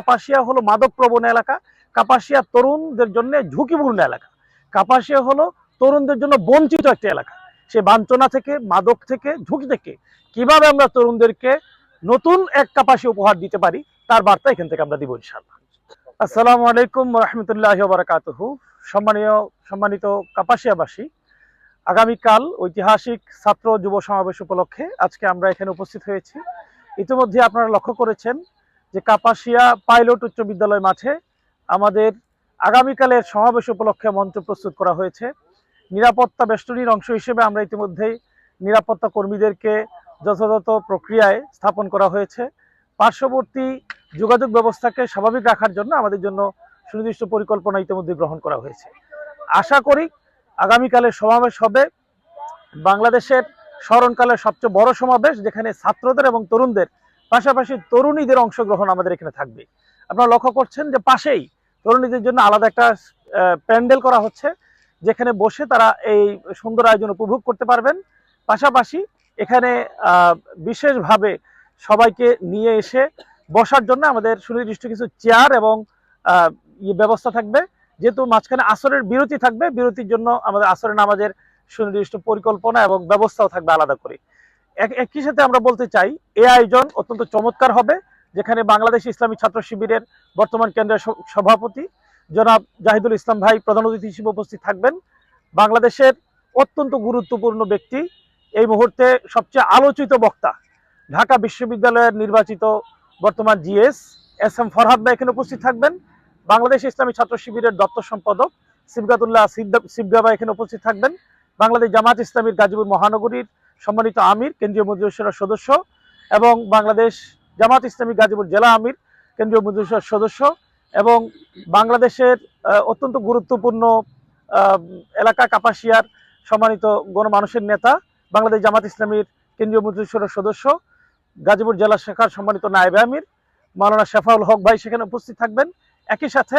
কাপাসিয়া হলো মাদক প্রবণ এলাকা। কাপাসিয়া তরুণদের জন্য ঝুঁকিপূর্ণ এলাকা। কাপাসিয়া হলো তরুণদের জন্য বঞ্চিত একটা এলাকা। সে বাঞ্ছনা থেকে, মাদক থেকে, ঝুঁকি থেকে কীভাবে আমরা তরুণদেরকে নতুন এক কাপাসি উপহার দিতে পারি, তার বার্তা এখান থেকে আমরা দিব ইনশাআল্লাহ। আসসালামু আলাইকুম রহমতুল্লাহ বারাকাতুহু সম্মানীয়, সম্মানিত কাপাসিয়াবাসী, আগামীকাল ঐতিহাসিক ছাত্র যুব সমাবেশ উপলক্ষে আজকে আমরা এখানে উপস্থিত হয়েছি। ইতিমধ্যে আপনারা লক্ষ্য করেছেন যে কাপাসিয়া পাইলট উচ্চ বিদ্যালয় মাঠে আমাদের আগামীকালের সমাবেশ উপলক্ষে মঞ্চ প্রস্তুত করা হয়েছে। নিরাপত্তা বেষ্টনীর অংশ হিসেবে আমরা ইতিমধ্যেই নিরাপত্তা কর্মীদেরকে যথাযথ প্রক্রিয়ায় স্থাপন করা হয়েছে। পার্শ্ববর্তী যোগাযোগ ব্যবস্থাকে স্বাভাবিক রাখার জন্য আমাদের জন্য সুনির্দিষ্ট পরিকল্পনা ইতিমধ্যে গ্রহণ করা হয়েছে। আশা করি আগামীকালের সমাবেশ হবে। বাংলাদেশের স্মরণকালের সবচেয়ে বড় সমাবেশ যেখানে ছাত্রদের এবং তরুণদের পাশাপাশি তরুণীদের অংশগ্রহণ আমাদের এখানে থাকবে। আপনারা লক্ষ্য করছেন যে পাশেই তরুণীদের জন্য আলাদা একটা প্যান্ডেল করা হচ্ছে, যেখানে বসে তারা এই সুন্দর আয়োজন উপভোগ করতে পারবেন। পাশাপাশি এখানে বিশেষভাবে সবাইকে নিয়ে এসে বসার জন্য আমাদের সুনির্দিষ্ট কিছু চেয়ার এবং ইয়ে ব্যবস্থা থাকবে। যেহেতু মাঝখানে আসরের বিরতি থাকবে, বিরতির জন্য আমাদের আসরের নামাজের সুনির্দিষ্ট পরিকল্পনা এবং ব্যবস্থাও থাকবে আলাদা করে। একই সাথে আমরা বলতে চাই এ আয়োজন অত্যন্ত চমৎকার হবে, যেখানে বাংলাদেশ ইসলামী ছাত্র শিবিরের বর্তমান কেন্দ্রের সভাপতি জনাব জাহিদুল ইসলাম ভাই প্রধান অতিথি হিসেবে উপস্থিত থাকবেন। বাংলাদেশের অত্যন্ত গুরুত্বপূর্ণ ব্যক্তি, এই মুহূর্তে সবচেয়ে আলোচিত বক্তা, ঢাকা বিশ্ববিদ্যালয়ের নির্বাচিত বর্তমান জিএস, এস এম ফরহাদ ভাই এখানে উপস্থিত থাকবেন। বাংলাদেশ ইসলামী ছাত্র শিবিরের দত্ত সম্পাদক সিবগাতুল্লাহ সিদ্দা- সিবগা ভাই এখানে উপস্থিত থাকবেন। বাংলাদেশ জামাত ইসলামীর গাজীপুর মহানগরীর সম্মানিত আমির, কেন্দ্রীয় মন্ত্রিপরিষদের সদস্য এবং বাংলাদেশ জামাত ইসলামী গাজীপুর জেলা আমির, কেন্দ্রীয় মন্ত্রিপরিষদ সদস্য এবং বাংলাদেশের অত্যন্ত গুরুত্বপূর্ণ এলাকা কাপাসিয়ার সম্মানিত গণমানুষের নেতা, বাংলাদেশ জামাত ইসলামীর কেন্দ্রীয় মন্ত্রিপরিষদের সদস্য, গাজীপুর জেলা শাখার সম্মানিত নায়েব আমির, মাওলানা শেফাউল হক ভাই সেখানে উপস্থিত থাকবেন। একই সাথে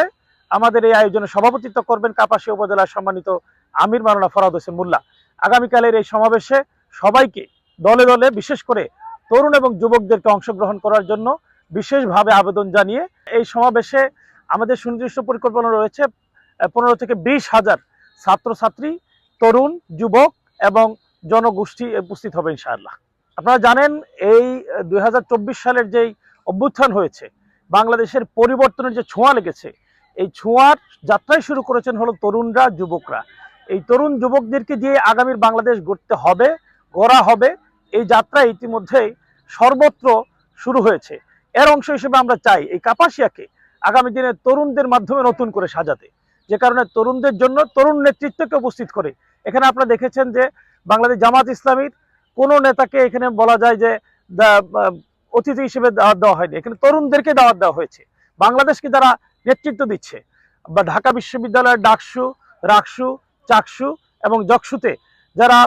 আমাদের এই আয়োজনে সভাপতিত্ব করবেন কাপাসিয়া উপজেলার সম্মানিত আমির, মাওলানা ফরাদ হোসেন মোল্লা। আগামীকালের এই সমাবেশে সবাইকে দলে দলে, বিশেষ করে তরুণ এবং যুবকদেরকে অংশগ্রহণ করার জন্য বিশেষভাবে আবেদন জানিয়ে এই সমাবেশে আমাদের সুনির্দিষ্ট পরিকল্পনা রয়েছে পনেরো থেকে বিশ হাজার ছাত্রছাত্রী, তরুণ, যুবক এবং জনগোষ্ঠী উপস্থিত হবে ইনশাআল্লাহ। আপনারা জানেন, এই দুই হাজার চব্বিশ সালের যেই অভ্যুত্থান হয়েছে, বাংলাদেশের পরিবর্তনের যে ছোঁয়া লেগেছে, এই ছোঁয়ার যাত্রাই শুরু করেছেন হলো তরুণরা, যুবকরা। এই তরুণ, যুবকদেরকে দিয়ে আগামীর বাংলাদেশ গড়তে হবে গড়া হবে। এই যাত্রা ইতিমধ্যেই সর্বত্র শুরু হয়েছে। এর অংশ হিসেবে আমরা চাই এই কাপাসিয়াকে আগামী দিনে তরুণদের মাধ্যমে নতুন করে সাজাতে। যে কারণে তরুণদের জন্য তরুণ নেতৃত্বকে উপস্থিত করে। এখানে আপনারা দেখেছেন যে বাংলাদেশ জামাত ইসলামীর কোনো নেতাকে এখানে বলা যায় যে অতিথি হিসেবে দাওয়াত দেওয়া হয়নি। এখানে তরুণদেরকে দাওয়াত দেওয়া হয়েছে। বাংলাদেশকে যারা নেতৃত্ব দিচ্ছে, বা ঢাকা বিশ্ববিদ্যালয়ের ডাকসু, রাকসু, চাকসু এবং জকসুতে যারা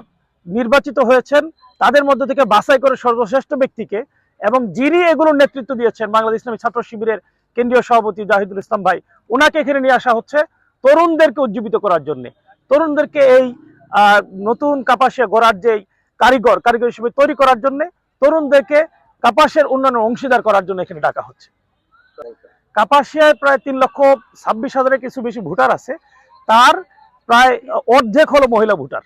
নির্বাচিত হয়েছেন, তাদের মধ্যে থেকে বাছাই করে সর্বশ্রেষ্ঠ ব্যক্তিকে এবং যিনি এগুলোর নেতৃত্ব দিয়েছেন বাংলাদেশ ইসলামী ছাত্র শিবিরের কেন্দ্রীয় সভাপতি জাহিদুল ইসলাম ভাই ওনাকে এখানে নিয়ে আসা হচ্ছে তরুণদেরকে উজ্জীবিত করার জন্য। তরুণদেরকে এই নতুন কাপাসিয়া গড়ার যে কারিগর কারিগর হিসেবে তৈরি করার জন্য তরুণদেরকে কাপাসের উন্নয়ন অংশীদার করার জন্য এখানে ডাকা হচ্ছে। কাপাসিয়ায় প্রায় তিন লক্ষ ছাব্বিশ হাজারের কিছু বেশি ভোটার আছে, তার প্রায় অর্ধেক হলো মহিলা ভোটার।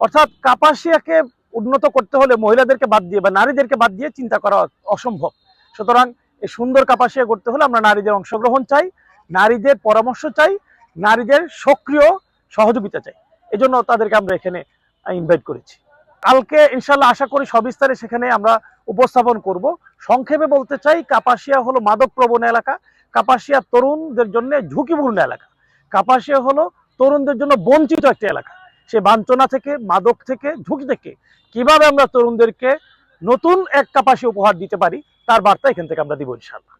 অর্থাৎ কাপাসিয়াকে উন্নত করতে হলে মহিলাদেরকে বাদ দিয়ে বা নারীদেরকে বাদ দিয়ে চিন্তা করা অসম্ভব। সুতরাং এই সুন্দর কাপাসিয়া করতে হলে আমরা নারীদের অংশগ্রহণ চাই, নারীদের পরামর্শ চাই, নারীদের সক্রিয় সহযোগিতা চাই। এজন্য তাদেরকে আমরা এখানে ইনভাইট করেছি। কালকে ইনশাল্লাহ আশা করি সবিস্তারে সেখানে আমরা উপস্থাপন করব। সংক্ষেপে বলতে চাই, কাপাসিয়া হলো মাদক প্রবণ এলাকা। কাপাসিয়া তরুণদের জন্য ঝুঁকিপূর্ণ এলাকা। কাপাসিয়া হলো তরুণদের জন্য বঞ্চিত একটা এলাকা। সে বাঞ্ছনা থেকে, মাদক থেকে, ঝুঁকি থেকে কীভাবে আমরা তরুণদেরকে নতুন এক কাপাসে উপহার দিতে পারি, তার বার্তা এখান থেকে আমরা দিব ইনশাল্লাহ